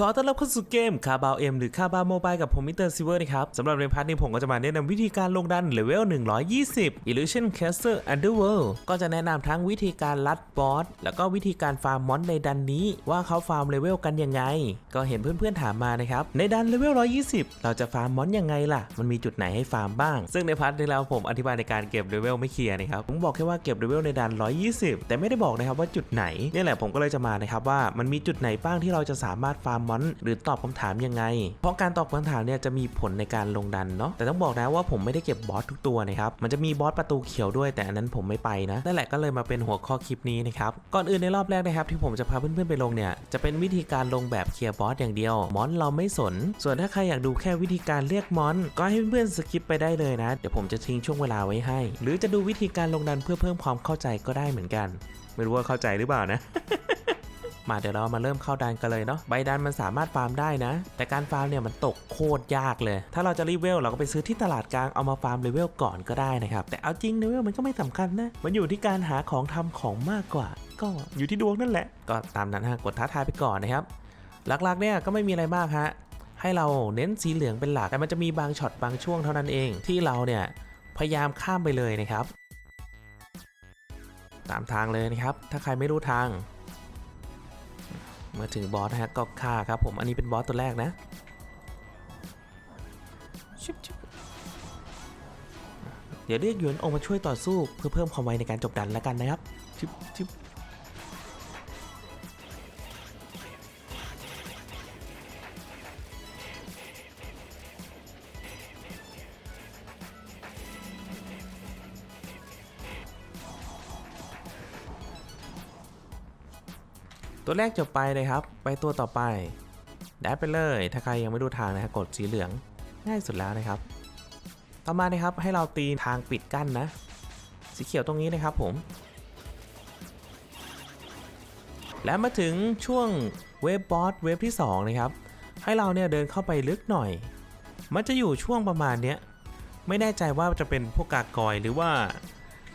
ขอต้อนรับเข้าสู่เกมคาบาวเอ็มหรือคาบาวโมบายกับผมมิเตอร์ซิเวอร์นะครับสำหรับในพาร์ทนี้ผมก็จะมาแนะนำวิธีการลงดันเลเวล 120 Illusion Caster Underworld ก็จะแนะนำทั้งวิธีการลัดบอสแล้วก็วิธีการฟาร์มมอนในดันนี้ ว่าเขาฟาร์มเลเวลกันยังไง ก็เห็นเพื่อนๆถามมานะครับ ในดันเลเวล 120 เราจะฟาร์มมอนยังไงล่ะ มันมีจุดไหนให้ฟาร์มบ้าง ซึ่งในพาร์ทที่แล้วผมอธิบายในการเก็บเลเวลไม่เคลียร์นะครับผมบอกแค่ว่าเก็บเลเวลในดัน 120 แต่ไม่ได้บอกนะครับว่าจุดไหนนี่แหละผมก็เลยจะมานะครับว่ามันมีจุดไหนบ้างที่เราจะสามารถฟาร์มมอนหรือตอบคำถามยังไง เพราะการตอบคำถามเนี่ยจะมีผลในการลงดันเนาะแต่ต้องบอกนะว่าผมไม่ได้เก็บบอสทุกตัวนะครับมันจะมีบอสประตูเขียวด้วยแต่อันนั้นผมไม่ไปนะนั่นแหละก็เลยมาเป็นหัวข้อคลิปนี้นะครับก่อนอื่นในรอบแรกนะครับที่ผมจะพาเพื่อนๆไปลงเนี่ยจะเป็นวิธีการลงแบบเคลียร์บอสอย่างเดียว มอนเราไม่สน ส่วนถ้าใครอยากดูแค่วิธีการเรียกมอน ก็ให้เพื่อนๆสกิปไปได้เลยนะ เดี๋ยวผมจะทิ้งช่วงเวลาไว้ให้ หรือจะดูวิธีการลงดันเพื่อเพิ่มความเข้าใจก็ได้เหมือนกัน ไม่รู้ว่าเข้าใจหรือเปล่านะ มาเดี๋ยวเรามาเริ่มเข้าดันกันเลยเนาะใบดันมันสามารถฟาร์มได้นะ แต่การฟาร์มเนี่ยมันตกโคตรยากเลย ถ้าเราจะรีเวลเราก็ไปซื้อที่ตลาดกลางเอามาฟาร์มเลเวลก่อนก็ได้นะครับแต่เอาจริงเลเวลมันก็ไม่สำคัญนะมันอยู่ที่การหาของทำของมากกว่า ก็อยู่ที่ดวงนั่นแหละ ก็ตามนั้นฮะกดท้าทายไปก่อนนะครับหลักๆเนี่ยก็ไม่มีอะไรมากฮะให้เราเน้นสีเหลืองเป็นหลักแต่มันจะมีบางช็อตบางช่วงเท่านั้นเองที่เราเนี่ยพยายามข้ามไปเลยนะครับ ตามทางเลยนะครับ ถ้าใครไม่รู้ทาง มาถึงบอสนะฮะก็ฆ่าครับผมอันนี้เป็นบอสตัวแรกนะเดี๋ยวเรียกหยวนออกมาช่วยต่อสู้เพื่อเพิ่มความไวในการจบดันแล้วกันนะครับชิบชิบ ตัวแรกจบไปเลยครับ ไปตัวต่อไปได้ไปเลย ถ้าใครยังไม่ดูทางนะฮะกดสีเหลืองง่ายสุดแล้วนะครับ ต่อมานะครับให้เราตีทางปิดกั้นนะ สีเขียวตรงนี้นะครับผม และมาถึงช่วงเวฟบอสเวฟที่ 2 นะครับ ให้เราเนี่ยเดินเข้าไปลึกหน่อย มันจะอยู่ช่วงประมาณเนี้ยไม่แน่ใจว่าจะเป็นพวกกากอยหรือว่า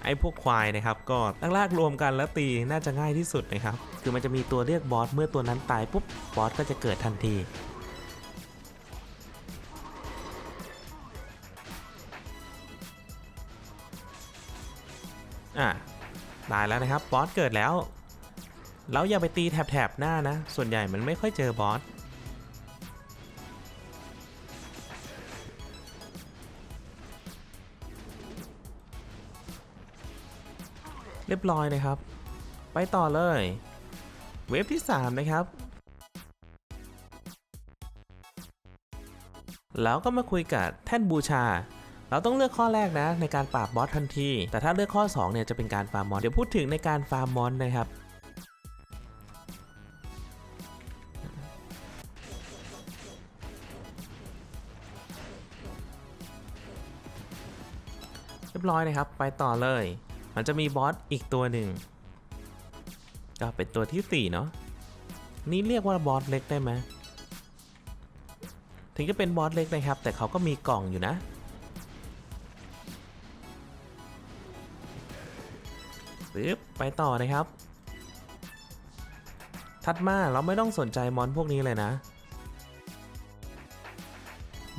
ไอ้พวกควายนะครับก็ลากๆรวมกันแล้วตีน่าจะง่ายที่สุดนะครับคือมันจะมีตัวเรียกบอสเมื่อตัวนั้นตายปุ๊บบอสก็จะเกิดทันทีอะตายแล้วนะครับบอสเกิดแล้วเราอย่าไปตีแถบๆหน้านะ ส่วนใหญ่มันไม่ค่อยเจอบอส รียบร้อยนะครับ ไปต่อเลย เวฟที่ 3 นะครับ แล้วก็มาคุยกับแท่นบูชา เราต้องเลือกข้อแรกนะในการปราบบอสทันที แต่ถ้าเลือกข้อ2เนี่ยจะเป็นการฟาร์มมอน เดี๋ยวพูดถึงในการฟาร์มมอนนะครับเรียบร้อยนะครับ ไปต่อเลย มันจะมีบอสอีกตัวหนึ่งก็เป็นตัวที่ 4 เนาะนี่เรียกว่าบอสเล็กได้ไหมถึงจะเป็นบอสเล็กนะครับ แต่เขาก็มีกล่องอยู่นะ ปึ๊บ ไปต่อนะครับ ถัดมาเราไม่ต้องสนใจมอนพวกนี้เลยนะ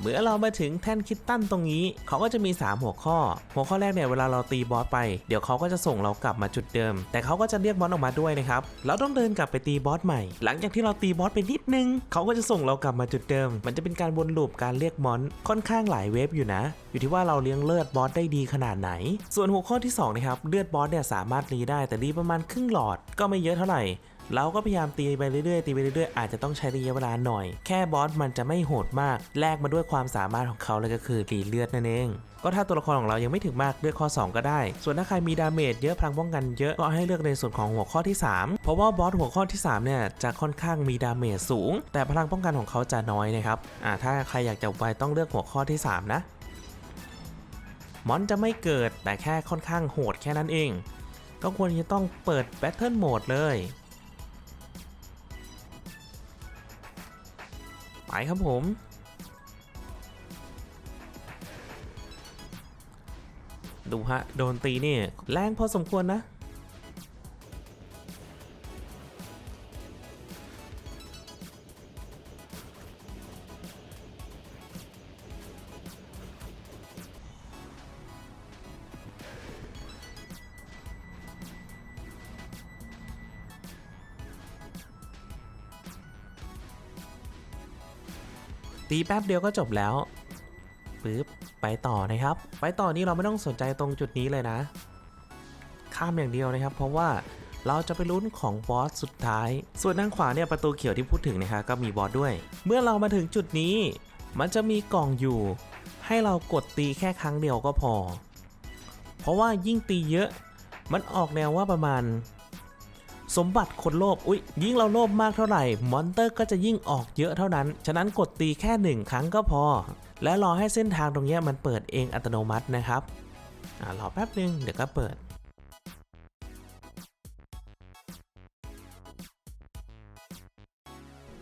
เมื่อเรามาถึงแท่นคิตตันตรงนี้ เขาก็จะมี 3 หัวข้อ หัวข้อแรกเนี่ยเวลาเราตีบอสไป เดี๋ยวเขาก็จะส่งเรากลับมาจุดเดิม แต่เขาก็จะเรียกบอสออกมาด้วยนะครับ เราต้องเดินกลับไปตีบอสใหม่ หลังจากที่เราตีบอสไปนิดนึง เขาก็จะส่งเรากลับมาจุดเดิม มันจะเป็นการวนลูปการเรียกมอนค่อนข้างหลายเวฟอยู่นะ อยู่ที่ว่าเราเลี้ยงเลือดบอสได้ดีขนาดไหน ส่วนหัวข้อที่สองนะครับ เลือดบอสเนี่ยสามารถรีได้แต่รีประมาณครึ่งหลอดก็ไม่เยอะเท่าไหร่ เราก็พยายามตีไปเรื่อยๆตีไปเรื่อยๆอาจจะต้องใช้ระยะเวลาหน่อย แค่บอสมันจะไม่โหดมากแลกมาด้วยความสามารถของเขาเลยก็คือรีเลือดนั่นเองก็ถ้าตัวละครของเรายังไม่ถึงมากเลือกข้อ 2 ก็ได้ ส่วนถ้าใครมีดาเมจเยอะพลังป้องกันเยอะก็ให้เลือกในส่วนของหัวข้อที่ 3 เพราะว่าบอสหัวข้อที่ 3 เนี่ยจะค่อนข้างมีดาเมจสูง แต่พลังป้องกันของเขาจะน้อยนะครับอ่าถ้าใครอยากจะไปต้องเลือกหัวข้อที่ 3 นะมอนจะไม่เกิดแต่แค่ค่อนข้างโหดแค่นั้นเอง ก็ควรจะต้องเปิด Battle Mode เลย ครับผม ดูฮะ โดนตีนี่ แรงพอสมควรนะ ตีแป๊บเดียวก็จบแล้วปึ๊บไปต่อนะครับ ไปต่อนี้เราไม่ต้องสนใจตรงจุดนี้เลยนะ ข้ามอย่างเดียวนะครับ เพราะว่าเราจะไปลุ้นของบอสสุดท้าย ส่วนด้านขวาเนี่ยประตูเขียวที่พูดถึงนะครับก็มีบอสด้วย เมื่อเรามาถึงจุดนี้ มันจะมีกล่องอยู่ ให้เรากดตีแค่ครั้งเดียวก็พอ เพราะว่ายิ่งตีเยอะ มันออกแนวว่าประมาณ สมบัติคนโลภอุ๊ยยิ่งเราโลภมากเท่าไหร่ มอนเตอร์ก็จะยิ่งออกเยอะเท่านั้น ฉะนั้นกดตีแค่หนึ่งครั้งก็พอ และรอให้เส้นทางตรงนี้มันเปิดเองอัตโนมัตินะครับอ่ารอแป๊บนึงเดี๋ยวก็เปิด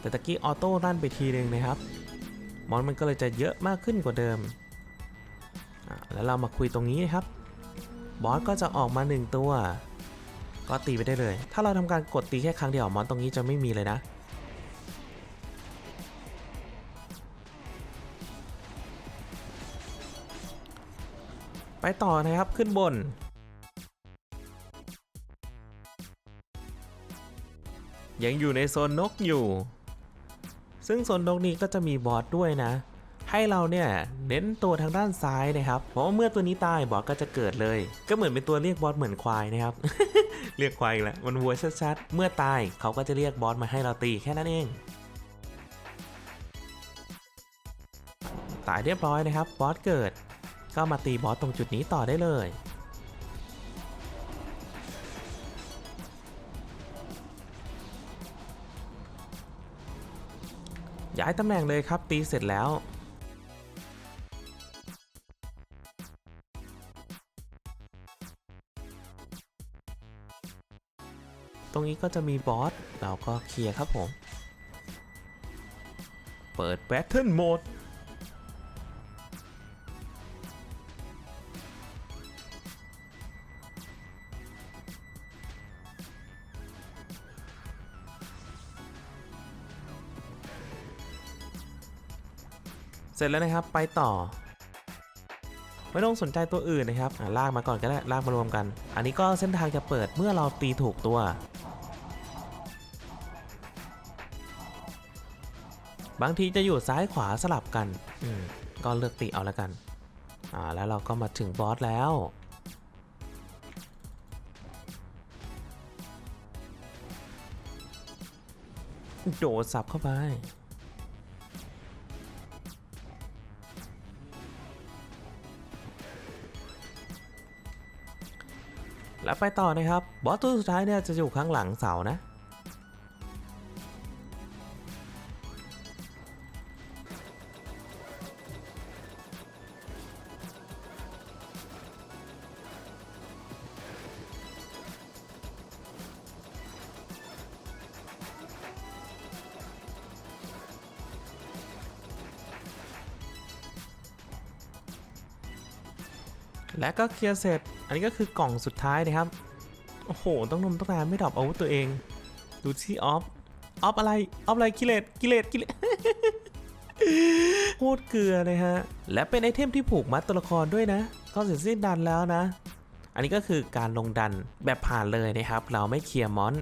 แต่ตะกี้ออโต้ลั่นไปทีนึงนะครับ มอนมันก็เลยจะเยอะมากขึ้นกว่าเดิมอะแล้วเรามาคุยตรงนี้นะครับ บอสก็จะออกมา 1 ตัว ก็ตีไปได้เลย ถ้าเราทำการกดตีแค่ครั้งเดียวมอนตรงนี้จะไม่มีเลยนะ ไปต่อนะครับขึ้นบนยังอยู่ในโซนนกอยู่ ซึ่งโซนนกนี้ก็จะมีบอสด้วยนะ ให้เราเนี่ยเน้นตัวทางด้านซ้ายนะครับ เพราะว่าเมื่อตัวนี้ตายบอสก็จะเกิดเลย ก็เหมือนเป็นตัวเรียกบอสเหมือนควายนะครับ เรียกควายแล้วมันวัวชัดๆ เมื่อตายเขาก็จะเรียกบอสมาให้เราตีแค่นั้นเอง ตายเรียบร้อยนะครับบอสเกิด ก็มาตีบอสตรงจุดนี้ต่อได้เลยย้ายตำแหน่งเลยครับตีเสร็จแล้ว รงนี้ก็จะมีบอส เราก็เคลียร์ครับผม เปิด Battle Mode เสร็จแล้วนะครับไปต่อ ไม่ต้องสนใจตัวอื่นนะครับลากมาก่อนก็ได้ลากมารวมกัน อันนี้ก็เส้นทางจะเปิดเมื่อเราตีถูกตัว บางทีจะอยู่ซ้ายขวาสลับกัน อืม ก็เลือกตีเอาแล้วกัน อ่า แล้วเราก็มาถึงบอสแล้ว โดดสับเข้าไป แล้วไปต่อนะครับ บอสตัวสุดท้ายเนี่ยจะอยู่ข้างหลังเสานะ และก็เคลียร์เสร็จ อันนี้ก็คือกล่องสุดท้ายนะครับ โอ้โห ต้องนมต้องนานไม่ดรอปอาวุธตัวเอง ดูที่ออฟ ออฟอะไร ออฟอะไร กิเลส กิเลส กิเลสโคตรเกลือเลยฮะ และเป็นไอเทมที่ผูกมัดตัวละครด้วยนะ ก็เสร็จสิ้นดันแล้วนะ อันนี้ก็คือการลงดันแบบผ่านเลยนะครับ เราไม่เคลียร์มอน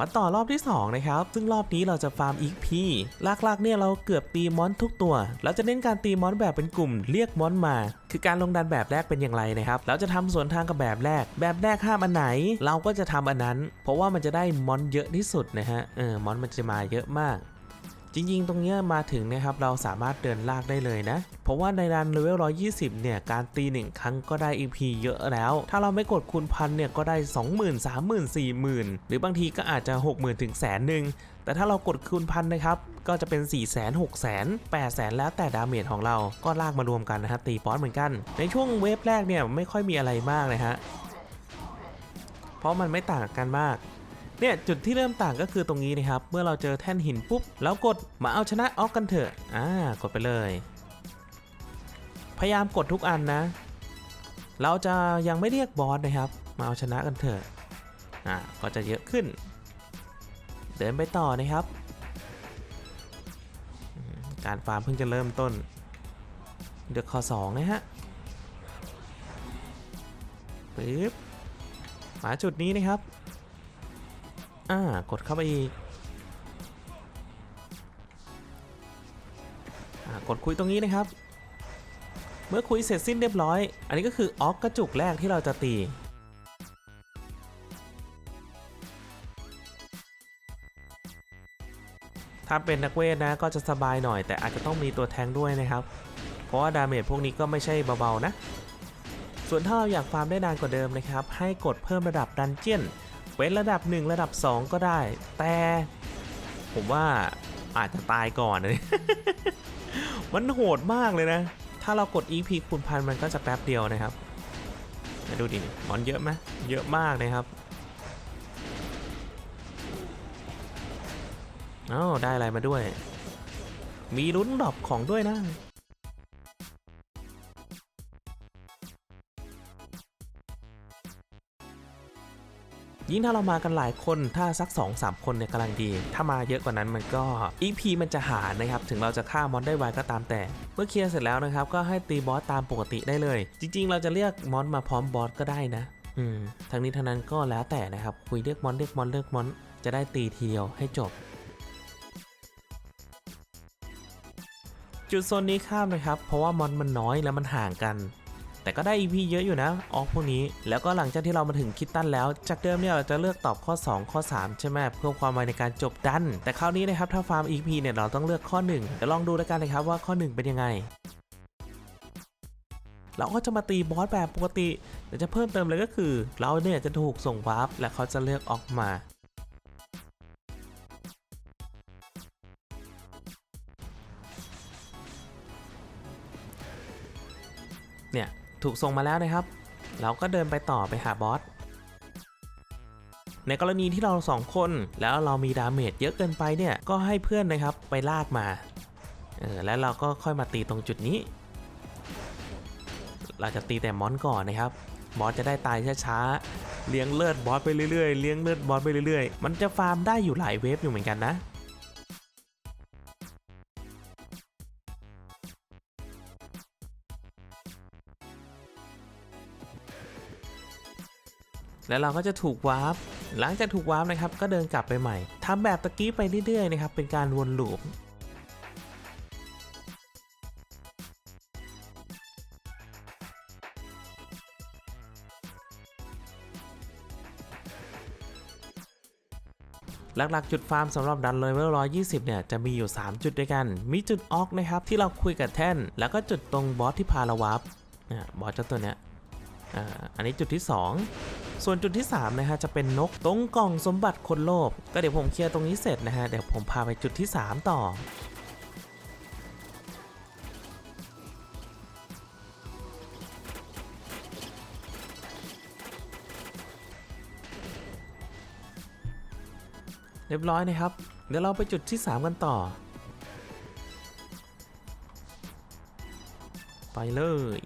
มาต่อรอบที่ 2 นะครับ ซึ่งรอบนี้เราจะฟาร์มอีกพีลากๆเนี่ยเราเกือบตีมอนทุกตัว เราจะเน้นการตีมอนแบบเป็นกลุ่มเรียกมอนมา คือการลงดันแบบแรกเป็นอย่างไรนะครับ เราจะทำสวนทางกับแบบแรก แบบแรกห้ามอันไหน เราก็จะทำอันนั้น เพราะว่ามันจะได้มอนเยอะที่สุดนะฮะ เออ มอนมันจะมาเยอะมาก จริงๆ ตรงเนี้ยมาถึงนะครับเราสามารถเดินลากได้เลยนะ เพราะว่าในรันเลเวล 120 เนี่ย การตี 1 ครั้งก็ได้ EP เยอะแล้ว ถ้าเราไม่กดคูณพันเนี่ย ก็ได้ 20,000 30,000 40,000 หรือบางทีก็อาจจะ 60,000 ถึงแสนหนึ่งแต่ถ้าเรากดคูณพันนะครับ ก็จะเป็น 4 0 0 0 0 0 6 0 0 0 0 8 0 0 0 แล้วแต่ดาเมจของเราก็ลากมารวมกันนะครับตีบอสเหมือนกัน ในช่วงเวฟแรกเนี่ยไม่ค่อยมีอะไรมากเลยฮะเพราะมันไม่ต่างกันมาก เนี่ยจุดที่เริ่มต่างก็คือตรงนี้นะครับ เมื่อเราเจอแท่นหินปุ๊บแล้วกดมาเอาชนะออกกันเถอะ อ่ากดไปเลย พยายามกดทุกอันนะ เราจะยังไม่เรียกบอสนะครับ มาเอาชนะกันเถอะ อ่าก็จะเยอะขึ้น เดินไปต่อนะครับ การฟาร์มเพิ่งจะเริ่มต้น เดือกคอสองนะฮะปึ๊บมาจุดนี้นะครับ อ่ากดเข้าไปอีกอ่ากกดคุยตรงนี้นะครับ เมื่อคุยเสร็จสิ้นเรียบร้อย อันนี้ก็คือออกกระจุกแรกที่เราจะตีถ้าเป็นนักเวทนะก็จะสบายหน่อย แต่อาจจะต้องมีตัวแทงด้วยนะครับ เพราะว่าดาเมจพวกนี้ก็ไม่ใช่เบาๆนะ ส่วนถ้าเราอยากฟาร์มได้นานกว่าเดิมนะครับ ให้กดเพิ่มระดับดันเจียน เป็นระดับ 1 ระดับ 2 ก็ได้ แต่ผมว่าอาจจะตายก่อนนะมันโหดมากเลยนะ ถ้าเรากด EP คูณพันมันก็จะแป๊บเดียวนะครับมาดูดิมอนเยอะไหมเยอะมากนะครับอ้าวได้อะไรมาด้วย มีลุ้นดรอปของด้วยนะ ยิ่งถ้าเรามากันหลายคนถ้าสัก 2-3 คนเนี่ยกำลังดี ถ้ามาเยอะกว่านั้นมันก็ EP มันจะหานะครับ ถึงเราจะฆ่ามอนได้ไวก็ตามแต่ เมื่อเคลียร์เสร็จแล้วนะครับ ก็ให้ตีบอสตามปกติได้เลย จริง ๆ เราจะเรียกมอนมาพร้อมบอสก็ได้นะ อืมทางนี้ทางนั้นก็แล้วแต่นะครับ คุยเรียกมอนเรียกมอนเรียกมอน จะได้ตีทีเดียวให้จบจุดโซนนี้ข้ามนะครับ เพราะว่ามอนมันน้อยแล้วมันห่างกัน แต่ก็ได้ EP เยอะอยู่นะออกพวกนี้ แล้วก็หลังจากที่เรามาถึงคิดตันแล้ว จากเดิมเนี่ยเราจะเลือกตอบข้อ 2 ข้อ 3 ใช่ไหมเพื่อความไวในการจบดัน แต่คราวนี้นะครับถ้าฟาร์ม EP เนี่ยเราต้องเลือกข้อ1เดี๋ยวลองดูแล้วกันนะครับว่าข้อ 1 เป็นยังไงเราก็จะมาตีบอสแบบปกติแต่จะเพิ่มเติมเลยก็คือ เราเนี่ยจะถูกส่งวาร์ปและเขาจะเลือกออกมา เนี่ย ถูกส่งมาแล้วนะครับ เราก็เดินไปต่อไปหาบอส ในกรณีที่เราสองคนแล้วเรามีดาเมจเยอะเกินไปเนี่ย ก็ให้เพื่อนนะครับไปลากมา เออ แล้วเราก็ค่อยมาตีตรงจุดนี้ เราจะตีแต่มอนก่อนนะครับ บอสจะได้ตายช้าๆ เลี้ยงเลือดบอสไปเรื่อยๆ เลี้ยงเลือดบอสไปเรื่อยๆ มันจะฟาร์มได้อยู่หลายเวฟอยู่เหมือนกันนะ แล้วเราก็จะถูกวาร์ปหลังจากถูกวาร์ปนะครับก็เดินกลับไปใหม่ทำแบบตะกี้ไปเรื่อยๆนะครับเป็นการวนลูปหลักๆ จุดฟาร์มสำหรับดันเลเวล120 เนี่ย จะมีอยู่ 3 จุดด้วยกัน มีจุดออกนะครับ ที่เราคุยกับแท่น แล้วก็จุดตรงบอสที่พาเราวาร์ปบอสเจ้าตัวเนี้ยอันนี้จุดที่ 2 ส่วนจุดที่3นะฮะจะเป็นนกตรงกล่องสมบัติคนโลภก็เดี๋ยวผมเคลียร์ตรงนี้เสร็จนะฮะเดี๋ยวผมพาไปจุดที่ 3 ต่อเรียบร้อยนะครับ เดี๋ยวเราไปจุดที่ 3 กันต่อ ไปเลย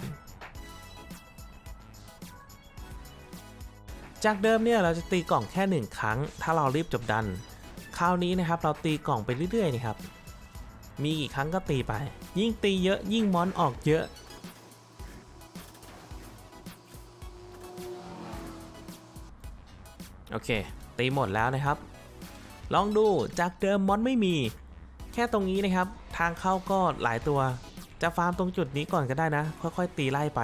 จากเดิมเนี่ยเราจะตีกล่องแค่ 1 ครั้ง ถ้าเรารีบจบดัน คราวนี้นะครับเราตีกล่องไปเรื่อยๆนี่ครับ มีกี่ครั้งก็ตีไป ยิ่งตีเยอะยิ่งมอนออกเยอะ โอเค ตีหมดแล้วนะครับ ลองดูจากเดิมมอนไม่มี แค่ตรงนี้นะครับ ทางเข้าก็หลายตัว จะฟาร์มตรงจุดนี้ก่อนก็ได้นะ ค่อยๆ ตีไล่ไป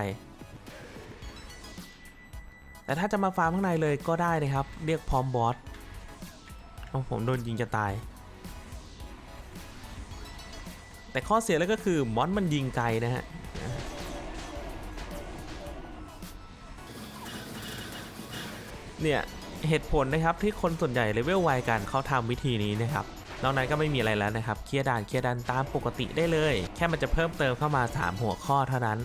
แต่ถ้าจะมาฟาร์มข้างในเลยก็ได้นะครับ เรียกพร้อมบอสเอาผมโดนยิงจะตาย แต่ข้อเสียแล้วก็คือมอนมันยิงไกลนะฮะเนี่ยเหตุผลนะครับที่คนส่วนใหญ่เลเวลไวกันเขาทำวิธีนี้นะครับนอกนั้นก็ไม่มีอะไรแล้วนะครับ เคลียร์ด่านเคลียร์ดันตามปกติได้เลย แค่มันจะเพิ่มเติมเข้ามา 3 หัวข้อเท่านั้น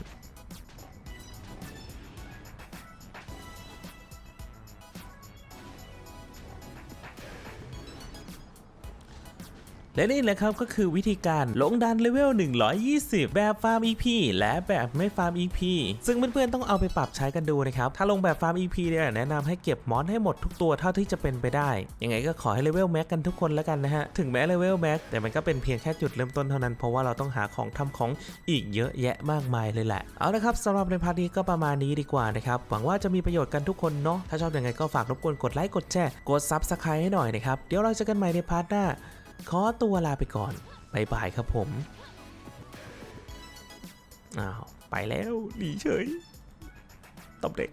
และนี่แหละครับก็คือวิธีการลงดันเลเวล 120 แบบฟาร์ม EP และแบบไม่ฟาร์ม EP ซึ่งเพื่อนๆต้องเอาไปปรับใช้กันดูนะครับ ถ้าลงแบบฟาร์ม EP เนี่ยแนะนำให้เก็บมอนให้หมดทุกตัวเท่าที่จะเป็นไปได้ ยังไงก็ขอให้เลเวลแม็กกันทุกคนแล้วกันนะฮะ ถึงแม้เลเวลแม็กแต่มันก็เป็นเพียงแค่จุดเริ่มต้นเท่านั้น เพราะว่าเราต้องหาของทำของอีกเยอะแยะมากมายเลยแหละ เอาละครับสำหรับในพาร์ทนี้ก็ประมาณนี้ดีกว่านะครับ หวังว่าจะมีประโยชน์กันทุกคนเนาะ ถ้าชอบยังไงก็ฝากรบกวนกดไลค์ กดแชร์ กดซับสไครต์ให้หน่อยนะครับ เดี๋ยวเราจอกันใหม่ในพาร์ทหน้า ขอตัวลาไปก่อนบายบายครับผม อ้าว ไปแล้วหนีเฉยตบเด็ก